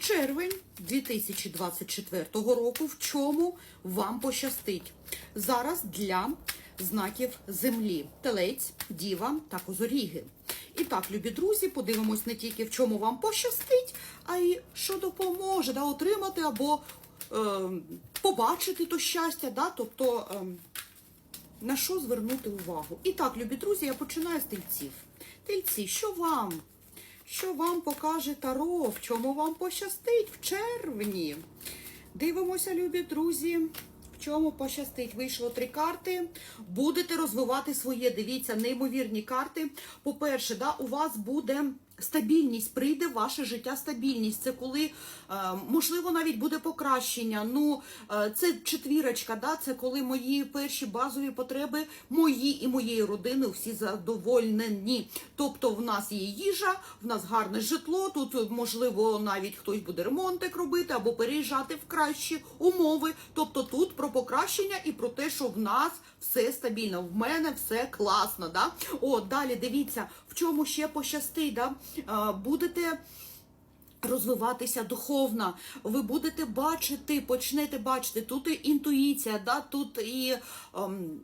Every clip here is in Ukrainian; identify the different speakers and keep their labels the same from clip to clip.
Speaker 1: Червень 2024 року. В чому вам пощастить? Зараз для знаків землі: телець, діва та козоріги. І так, любі друзі, подивимось не тільки в чому вам пощастить, а й що допоможе да, отримати або е, побачити то щастя, да, тобто. Е, на що звернути увагу? І так, любі друзі, я починаю з тельців. Тельці, що вам? Що вам покаже Таро? В чому вам пощастить в червні? Дивимося, любі друзі. В чому пощастить? Вийшло три карти. Будете розвивати своє. Дивіться, неймовірні карти. По-перше, да, у вас буде стабільність, прийде в ваше життя стабільність. Це коли, е, можливо, навіть буде покращення. Ну, е, це четвірочка, да, це коли мої перші базові потреби, мої і моєї родини всі задовольнені. Тобто в нас є їжа, в нас гарне житло, тут, можливо, навіть хтось буде ремонтик робити або переїжджати в кращі умови. Тобто тут про покращення і про те, що в нас все стабільно, в мене все класно. Да? О, далі дивіться, в чому ще пощастить. Да? Будете розвиватися духовно, ви будете бачити, почнете бачити, тут і інтуїція, да? тут і. ем,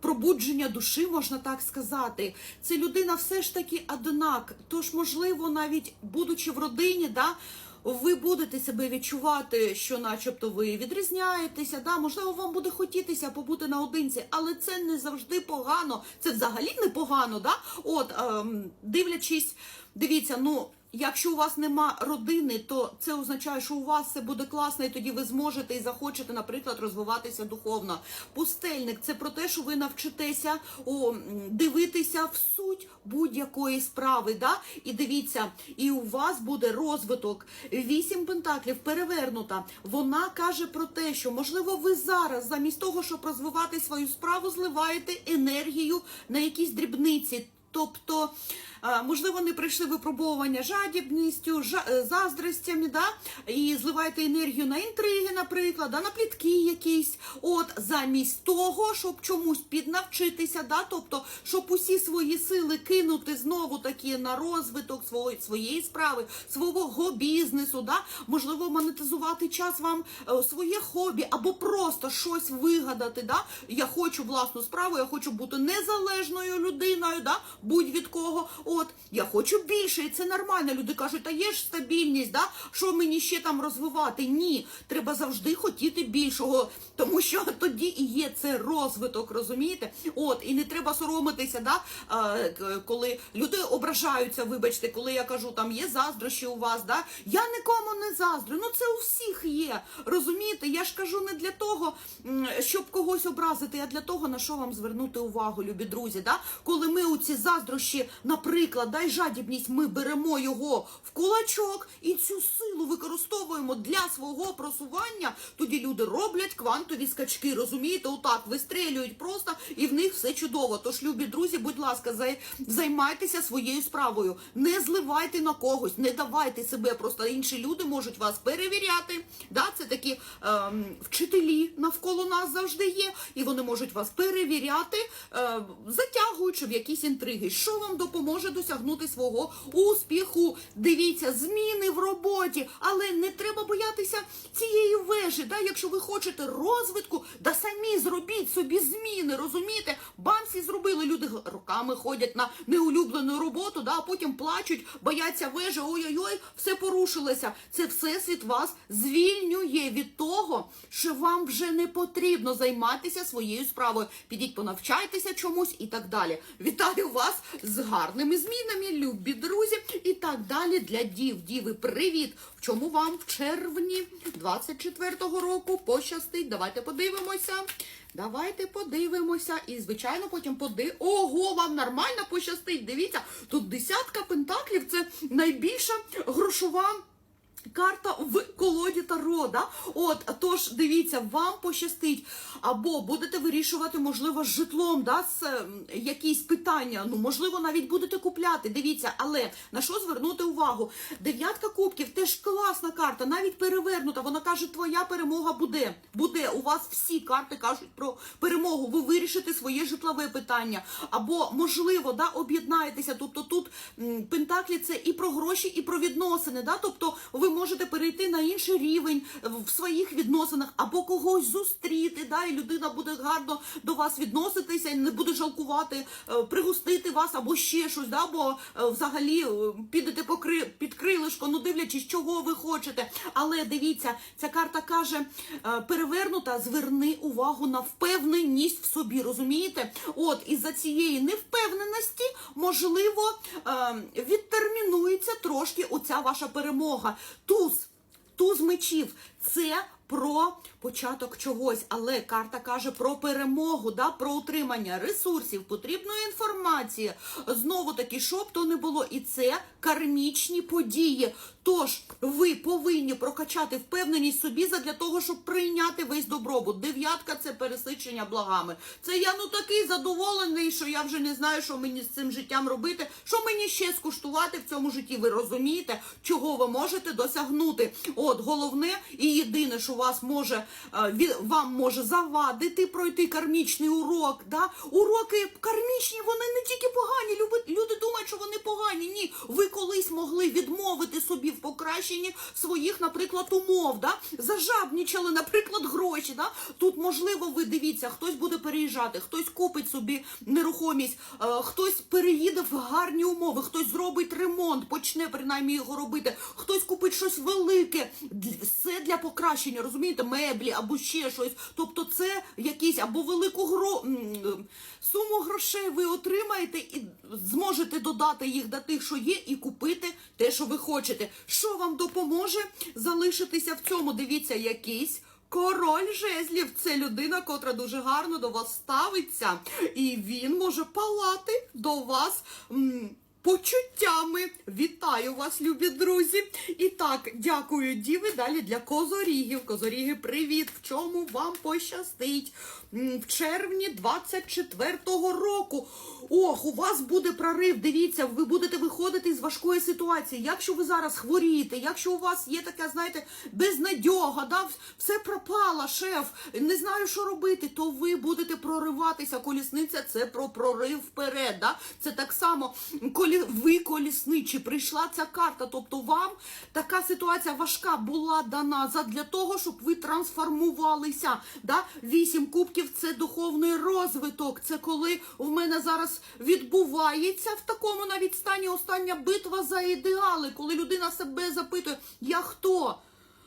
Speaker 1: Пробудження душі, можна так сказати, це людина все ж таки однак. Тож, можливо, навіть будучи в родині, да, ви будете себе відчувати, що, начебто, ви відрізняєтеся. Да, можливо, вам буде хотітися побути наодинці, але це не завжди погано. Це взагалі не погано. Да? От, ем, дивлячись, дивіться, ну. Якщо у вас нема родини, то це означає, що у вас все буде класно, і тоді ви зможете і захочете, наприклад, розвиватися духовно. Пустельник це про те, що ви навчитеся о, дивитися в суть будь-якої справи. Да? І дивіться, і у вас буде розвиток. Вісім пентаклів перевернута. Вона каже про те, що можливо ви зараз, замість того, щоб розвивати свою справу, зливаєте енергію на якісь дрібниці. Тобто, е, можливо, не прийшли випробовування жадібністю, жа- е, заздростями, да? і зливаєте енергію на інтриги, наприклад, да? на плітки якісь. От замість того, щоб чомусь піднавчитися, да? тобто, щоб усі свої сили кинути знову таки на розвиток свої, своєї справи, свого бізнесу, да? можливо, монетизувати час вам е, своє хобі, або просто щось вигадати. Да? Я хочу власну справу, я хочу бути незалежною людиною, да? Будь від кого. От я хочу більше, і це нормально. Люди кажуть, та є ж стабільність, да? що мені ще там розвивати? Ні, треба завжди хотіти більшого, тому що тоді і є це розвиток, розумієте? От, і не треба соромитися, да? коли люди ображаються, вибачте, коли я кажу, там є заздрощі у вас, да? я нікому не заздрю. Ну це у всіх є. Розумієте? Я ж кажу не для того, щоб когось образити, а для того, на що вам звернути увагу, любі друзі. Да? Коли ми у ці заздрощі, наприклад, дай жадібність, ми беремо його в кулачок і цю силу використовуємо для свого просування, тоді люди роблять квантові скачки. Розумієте, отак вистрелюють просто і в них все чудово. Тож, любі друзі, будь ласка, зай- займайтеся своєю справою. Не зливайте на когось, не давайте себе. Просто інші люди можуть вас перевіряти. Да? Це такі ем, вчителі навколо нас завжди є, і вони можуть вас перевіряти, е, затягуючи в якісь інтриги. Що вам допоможе досягнути свого успіху? Дивіться, зміни в роботі, але не треба боятися цієї вежі. Да? Якщо ви хочете розвитку, да самі зробіть собі зміни, розумієте? Бамсі зробили, люди роками ходять на неулюблену роботу, да? а потім плачуть, бояться вежі, ой-ой-ой, все порушилося. Це всесвіт вас звільнює від того, що вам вже не потрібно займатися своєю справою. Підіть, понавчайтеся чомусь і так далі. Вітаю вас з гарними змінами, любі друзі. І так далі для дів. Діви, привіт! В чому вам в червні 24-го року пощастить? Давайте подивимося. Давайте подивимося. І, звичайно, потім поди. Ого, вам нормально пощастить. Дивіться, тут десятка пентаклів це найбільша грошова. Карта в колоді Таро, да? От, тож дивіться, вам пощастить. Або будете вирішувати, можливо, з житлом, да, з ем, якісь питання. Ну, можливо, навіть будете купляти. Дивіться, але на що звернути увагу? Дев'ятка кубків теж класна карта, навіть перевернута. Вона каже, твоя перемога буде. Буде. У вас всі карти кажуть про перемогу. Ви вирішите своє житлове питання. Або, можливо, да, об'єднаєтеся. Тобто тут м, Пентаклі це і про гроші, і про відносини. Да? Тобто ви можете перейти на інший рівень в своїх відносинах, або когось зустріти, да, і людина буде гарно до вас відноситися, не буде жалкувати, е, пригостити вас або ще щось, да, бо е, взагалі е, підете по під крилишко, ну дивлячись, чого ви хочете. Але дивіться, ця карта каже: перевернута, зверни увагу на впевненість в собі. Розумієте? От із-за цієї невпевненості, можливо, е, відтермінується трошки оця ваша перемога. Туз. Туз мечів це про початок чогось, але карта каже про перемогу, да, про утримання ресурсів, потрібної інформації. Знову таки, що б то не було, і це кармічні події. Тож ви повинні прокачати впевненість собі задля того, щоб прийняти весь добробут. Дев'ятка це пересичення благами. Це я ну такий задоволений, що я вже не знаю, що мені з цим життям робити, що мені ще скуштувати в цьому житті. Ви розумієте, чого ви можете досягнути? От головне і єдине, що вас може вам може завадити пройти кармічний урок. Да? Уроки кармічні, вони не тільки погані. Люди думають, що вони погані. Ні, ви колись могли відмовити собі в покращенні своїх, наприклад, умов. Да? Зажабнічали, наприклад, гроші. Да? Тут можливо, ви дивіться, хтось буде переїжджати, хтось купить собі нерухомість, е, хтось переїде в гарні умови, хтось зробить ремонт, почне принаймні його робити, хтось купить щось велике. Все для покращення, розумієте, меблі або ще щось. Тобто, це якісь або велику гро... суму грошей ви отримаєте і зможете додати їх до тих, що є, і купити те, що ви хочете. Що вам допоможе залишитися в цьому? Дивіться, якийсь. Король жезлів це людина, котра дуже гарно до вас ставиться, і він може палати до вас. Почуттями вітаю вас, любі друзі. І так, дякую, діви. Далі для козорігів. Козоріги, привіт! В чому вам пощастить? В червні 24-го року. Ох, у вас буде прорив. Дивіться, ви будете виходити з важкої ситуації. Якщо ви зараз хворієте, якщо у вас є така, знаєте, безнадьога, да, все пропало, шеф, не знаю, що робити, то ви будете прориватися. Колісниця це про прорив вперед. Да? Це так само, колі ви колісничі, прийшла ця карта. Тобто вам така ситуація важка була дана задля того, щоб ви трансформувалися. Да? Вісім кубків це духовний розвиток. Це коли в мене зараз відбувається в такому навіть стані остання битва за ідеали, коли людина себе запитує, я хто?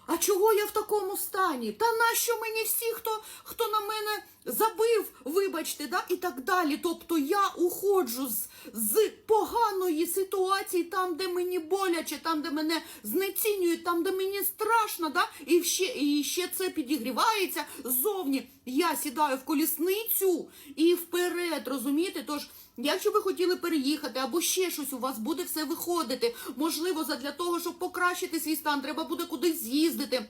Speaker 1: А чого я в такому стані? Та нащо мені всі, хто, хто на мене забив, вибачте, да? і так далі. Тобто я уходжу з, з поганої ситуації, там, де мені боляче, там, де мене знецінюють, там, де мені страшно, да? і, ще, і ще це підігрівається ззовні. Я сідаю в колісницю і вперед, розумієте? Тож. Якщо ви хотіли переїхати або ще щось, у вас буде все виходити. Можливо, задля того, щоб покращити свій стан, треба буде кудись з'їздити.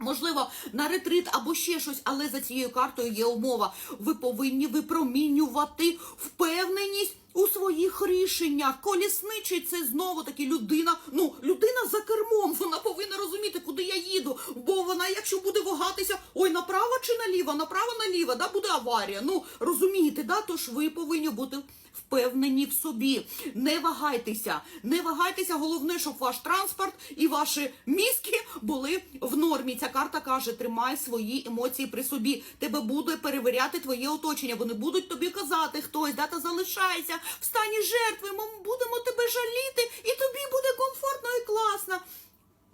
Speaker 1: Можливо, на ретрит або ще щось, але за цією картою є умова. Ви повинні випромінювати впевненість у своїх рішеннях. Колісничий це знову таки людина. Ну, людина за кермом. Вона повинна розуміти, куди я їду. Бо вона, якщо буде вагатися, ой, направо чи наліво, направо наліво, да, буде аварія. Ну розумієте, да? Тож ви повинні бути впевнені в собі. Не вагайтеся, не вагайтеся. Головне, щоб ваш транспорт і ваші мізки були в нормі. Ця карта каже: тримай свої емоції при собі. Тебе буде перевіряти твоє оточення. Вони будуть тобі казати, хтось дата залишайся в стані жертви. Ми будемо тебе жаліти, і тобі буде комфортно і класно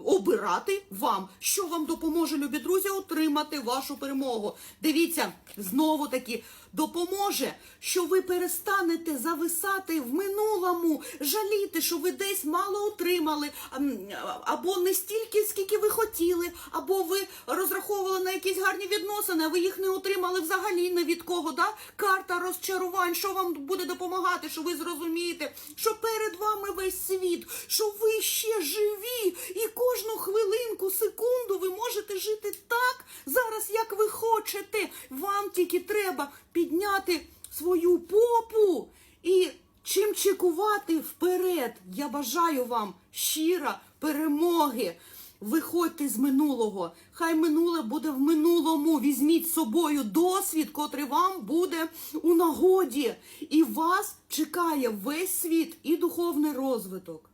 Speaker 1: обирати вам, що вам допоможе, любі друзі, отримати вашу перемогу. Дивіться, знову таки допоможе, що ви перестанете зависати в минулому, жаліти, що ви десь мало отримали, або не стільки, скільки ви хотіли, або ви розраховували на якісь гарні відносини, а ви їх не отримали взагалі не від кого. Да? Карта розчарувань, що вам буде допомагати, що ви зрозумієте, що перед вами весь світ, що ви ще живі, і кожну хвилинку, секунду ви можете жити так зараз, як ви хочете. Вам тільки треба підняти свою попу і чим чекувати вперед. Я бажаю вам щира перемоги. Виходьте з минулого. Хай минуле буде в минулому. Візьміть з собою досвід, котрий вам буде у нагоді. І вас чекає весь світ і духовний розвиток.